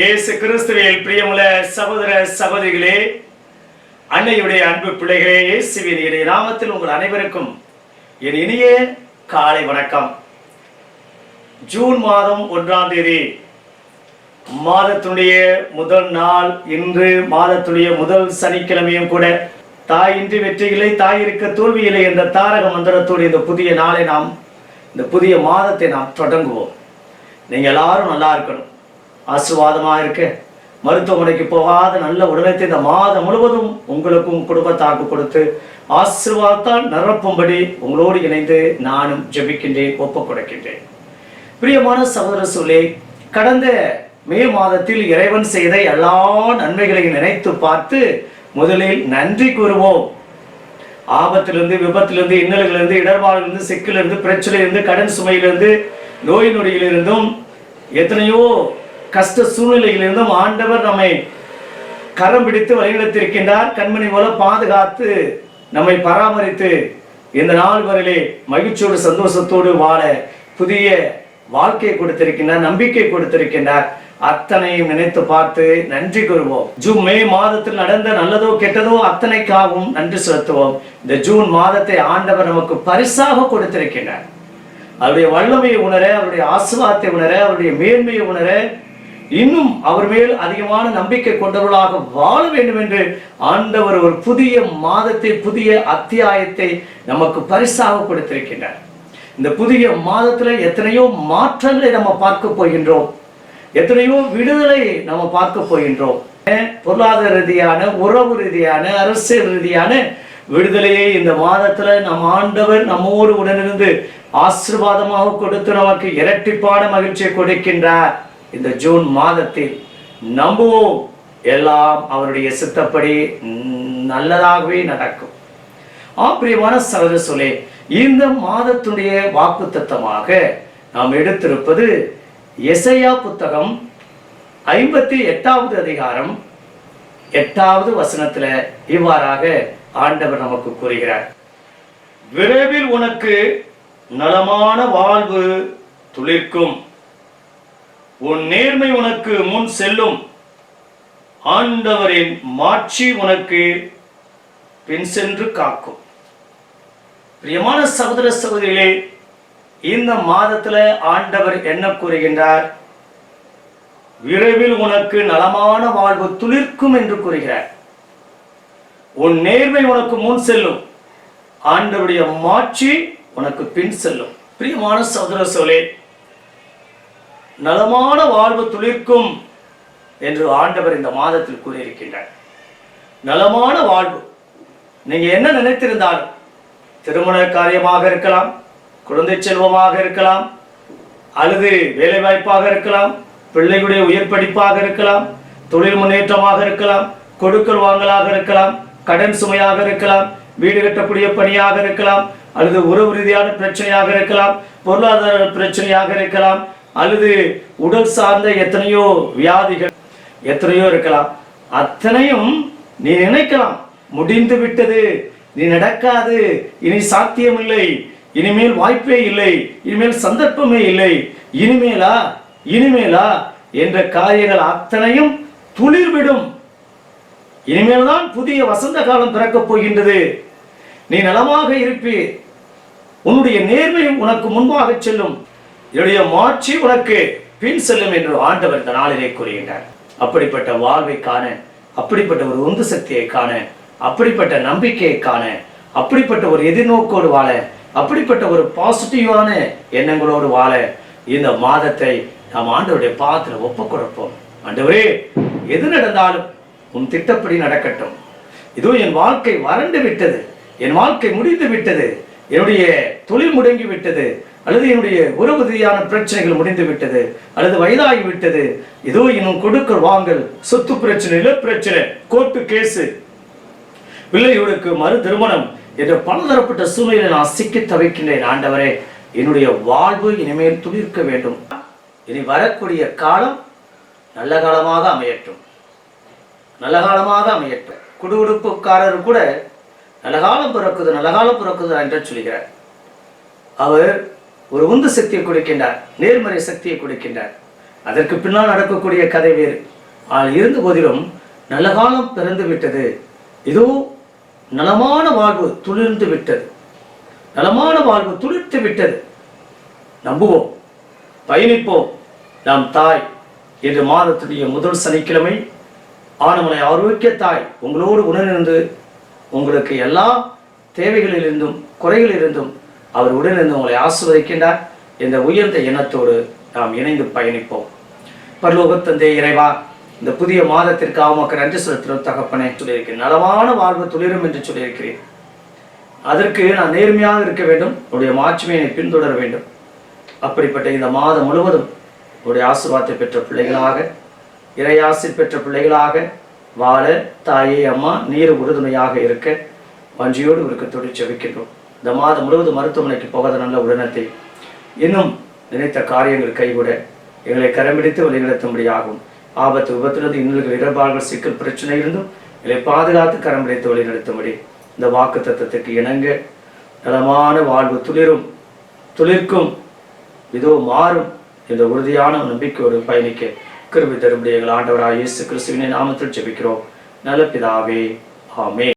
இயேசு கிறிஸ்துவில் பிரியமுள்ள சகோதர சகோதரிகளே அன்னையுடைய அன்பு பிள்ளைகளே இயேசுவின் இறை நாமத்தில் உங்கள் அனைவருக்கும் என் இனிய காலை வணக்கம். ஜூன் மாதம் ஒன்றாம் தேதி மாதத்துடைய முதல் நாள் இன்று மாதத்துடைய முதல் சனிக்கிழமையும் கூட தாய் இன்றி வெற்றிகளை தாய் இருக்க தோல்வியில்லை என்ற தாரக மந்திரத்தோடு இந்த புதிய நாளை நாம் இந்த புதிய மாதத்தை நாம் தொடங்குவோம். நீங்கள் எல்லாரும் நல்லா இருக்கணும். ஆசுவாதமாக இருக்க. மருத்துவமனைக்கு போகாத நல்ல உடலத்தை இந்த மாதம் முழுவதும் உங்களுக்கும் குடும்பத்தாக்கு கொடுத்து ஆசிர்வாதத்தால் நிரப்பும்படி உங்களோடு இணைந்து நானும் ஜெபிக்கின்றேன் ஒப்புக் கொடுக்கின்றேன். பிரியமான சகோதர சொல்லே கடந்த மே மாதத்தில் இறைவன் செய்த எல்லா நன்மைகளையும் நினைத்து பார்த்து முதலில் நன்றி கூறுவோம். ஆபத்திலிருந்து விபத்திலிருந்து இன்னல்களிலிருந்து இடர்பாடிலிருந்து சிக்கிலிருந்து பிரச்சனையிலிருந்து கடன் சுமையிலிருந்து நோய் நொடியிலிருந்தும் எத்தனையோ கஷ்ட சூழ்நிலையிலிருந்தும் ஆண்டவர் நம்மை கரம் பிடித்து வழிநடத்திருக்கின்றார் கண்மணி போல பாதுகாத்து நம்மை பராமரித்து இந்த நாள் வரையிலே மகிழ்ச்சியோடு சந்தோஷத்தோடு வாழ புதிய வாழ்க்கையை கொடுத்திருக்கின்றார் நம்பிக்கை கொடுத்திருக்கின்றார். அத்தனையும் நினைத்து பார்த்து நன்றி கூறுவோம். ஜூன் மே மாதத்தில் நடந்த நல்லதோ கெட்டதோ அத்தனைக்காகவும் நன்றி செலுத்துவோம். இந்த ஜூன் மாதத்தை ஆண்டவர் நமக்கு பரிசாக கொடுத்திருக்கின்றார். அவருடைய வல்லமையை உணர அவருடைய ஆசீர்வாதத்தை உணர அவருடைய மேன்மையை உணர இன்னும் அவர் மேல் அதிகமான நம்பிக்கை கொண்டவர்களாக வாழ வேண்டும் என்று ஆண்டவர் ஒரு புதிய மாதத்தை புதிய அத்தியாயத்தை நமக்கு பரிசாக கொடுத்திருக்கின்றார். இந்த புதிய மாதத்துல எத்தனையோ மாற்றங்களை நம்ம பார்க்க போகின்றோம். எத்தனையோ விடுதலை நம்ம பார்க்க போகின்றோம். பொருளாதார ரீதியான உறவு ரீதியான அரசியல் ரீதியான விடுதலையை இந்த மாதத்துல நம் ஆண்டவர் நம்மோடு உடனிருந்து ஆசீர்வாதமாக கொடுத்து நமக்கு இரட்டிப்பான மகிழ்ச்சியை கொடுக்கின்றார். இந்த ஜூன் மாதத்தில் நம்புவோம். எல்லாம் அவருடைய சித்தப்படி நல்லதாகவே நடக்கும். ஆப்பிரியமான சகோதர சொல்லே இந்த மாதத்துடைய வாக்கு நாம் எடுத்திருப்பது எசையா புத்தகம் ஐம்பத்தி எட்டாவது அதிகாரம் எட்டாவது வசனத்துல இவ்வாறாக ஆண்டவர் நமக்கு கூறுகிறார். விரைவில் உனக்கு நலமான வாழ்வு துளிர்க்கும். உன் நேர்மை உனக்கு முன் செல்லும். ஆண்டவரின் மாட்சி உனக்கு பின் சென்று காக்கும். பிரியமான சகோதர சகோதரிகளே இந்த மாதத்துல ஆண்டவர் என்ன கூறுகின்றார்? விரைவில் உனக்கு நலமான வாழ்வு துளிர்க்கும் என்று கூறுகிறார். உன் நேர்மை உனக்கு முன் செல்லும். ஆண்டவருடைய மாட்சி உனக்கு பின் செல்லும். பிரியமான சகோதர சோழே நலமான வாழ்வு துளிர்க்கும் என்று ஆண்டவர் இந்த மாதத்தில் கூறியிருக்கின்றார். நலமான வாழ்வு. நீங்க என்ன நினைத்திருந்தாலும் திருமண காரியமாக இருக்கலாம் குழந்தை செல்வமாக இருக்கலாம் அல்லது வேலை வாய்ப்பாக இருக்கலாம் பிள்ளைகளுடைய உயர் படிப்பாக இருக்கலாம் தொழில் முன்னேற்றமாக இருக்கலாம் கொடுக்கல் வாங்கலாக இருக்கலாம் கடன் சுமையாக இருக்கலாம் வீடு கட்டக்கூடிய பணியாக இருக்கலாம் அல்லது உறவு ரீதியான பிரச்சனையாக இருக்கலாம் பொருளாதார பிரச்சனையாக இருக்கலாம் அல்லது உடல் சார்ந்த எத்தனையோ வியாதிகள் எத்தனையோ இருக்கலாம். அத்தனையும் நீ நினைக்கலாம். முடிந்து விட்டது. நீ நடக்காது. இனி சாத்தியமில்லை. இனிமேல் வாய்ப்பே இல்லை. இனிமேல் சந்தர்ப்பமே இல்லை. இனிமேலா? இனிமேலா? என்ற காரியங்கள் அத்தனையும் துளிர்விடும். இனிமேல் தான் புதிய வசந்த காலம் பிறக்கப் போகின்றது. நீ நலமாக இருப்பி உன்னுடைய நேர்மையும் உனக்கு முன்பாக செல்லும். என்னுடைய மாட்சி உனக்கு பின் செல்லும் என்று ஆண்டவர் இந்த நாளிலே கூறுகின்றார். அப்படிப்பட்ட வாழ்வை காண அப்படிப்பட்ட ஒரு உந்து சக்தியை காண அப்படிப்பட்ட நம்பிக்கையை காண அப்படிப்பட்ட ஒரு எதிர்நோக்கோடு வாழ அப்படிப்பட்ட ஒரு பாசிட்டிவான எண்ணங்களோடு வாழ இந்த மாதத்தை நாம் ஆண்டவருடைய பாதத்தில் ஒப்பு கொடுப்போம். ஆண்டவரே எது நடந்தாலும் உன் திட்டப்படி நடக்கட்டும். இதோ என் வாழ்க்கை வறண்டு விட்டது என் வாழ்க்கை முடிந்து விட்டது என்னுடைய தொழில் முடங்கி விட்டது அல்லது என்னுடைய உறவு ரீதியான பிரச்சனைகள் முடிந்து விட்டது அல்லது வயதாகி விட்டது ஏதோ இன்னும் கொடுக்கல் வாங்கல் சொத்து பிரச்சனை இல்ல பிரச்சனை கோர்ட்டு கேஸு பிள்ளைகளுக்கு மறு திருமணம் என்ற பலதரப்பட்ட சூழ்நிலை நான் சிக்கி தவிக்கின்றேன் ஆண்டவரே. என்னுடைய வாழ்வு இனிமேல் துளிர்க்க வேண்டும். இனி வரக்கூடிய காலம் நல்ல காலமாக அமையட்டும். நல்ல காலமாக அமையட்டும். குடுகுடுப்புக்காரர் கூட நல்ல காலம் பிறக்குது நல்ல காலம் பிறக்குது என்று சொல்கிறார். அவர் ஒரு உந்து சக்தியை கொடுக்கின்றார் நேர்மறை சக்தியை கொடுக்கின்றார். அதற்கு பின்னால் நடக்கக்கூடிய கதை வேறு. ஆனால் இருந்த போதிலும் நல்ல காலம் பிறந்து விட்டது. இதோ நலமான வாழ்வு துளிர்ந்து விட்டது. நலமான வாழ்வு துளிர்த்து விட்டது. நம்புவோம் பயணிப்போம் நாம் தாய். என்று மாதத்துடைய முதல் சனிக்கிழமை. ஆனமலை ஆரோக்கிய தாய் உங்களோடு உணர்ந்து உங்களுக்கு எல்லா தேவைகளிலிருந்தும் குறைகளிலிருந்தும் அவர் உடனிருந்து உங்களை ஆசிர்வதிக்கின்றார். இந்த உயர்ந்த எண்ணத்தோடு நாம் இணைந்து பயணிப்போம். பரலோகத்தந்தே இறைவா இந்த புதிய மாதத்திற்காக உமக்கு நன்றி செலுத்துகிறோம் தகப்பனே. சொல்லியிருக்கிறேன் நலமான வாழ்வு துளிரும் என்று சொல்லியிருக்கிறேன். அதற்கு நான் நேர்மையாக இருக்க வேண்டும். உடைய மாட்சிமையை பின்தொடர வேண்டும். அப்படிப்பட்ட இந்த மாதம் முழுவதும் உடைய ஆசீர்வாதத்தை பெற்ற பிள்ளைகளாக இறையாசி பெற்ற பிள்ளைகளாக வாழ தாயே அம்மா நீர் உறுதுணையாக இருக்க வஞ்சியோடு உருக்கத்தோடு செவிக்கின்றோம் இந்த மாதம் முழுவதும் மருத்துவமனைக்கு போகாத நல்ல உடனத்தை இன்னும் நினைத்த காரியங்கள் கைகூட எங்களை கரம்பிடித்து வழிநடத்தும்படியாகும் ஆபத்து விபத்திலிருந்து இன்னல்கள் இடர்பாடுகள் சிக்கல் பிரச்சனை இருந்தும் எங்களை பாதுகாத்து கரம்பிடித்து வழிநடத்தும்படி இந்த வாக்கு தத்துவத்துக்கு இணங்க நலமான வாழ்வு துளிரும் துளிர்க்கும் இதோ மாறும் என்ற உறுதியான நம்பிக்கையோடு பயணிக்க கிருபி தரும்படி எங்கள் ஆண்டவராக இயேசு கிறிஸ்துவினை நாமத்தில் ஜெபிக்கிறோம். நல்ல பிதாவே ஆமே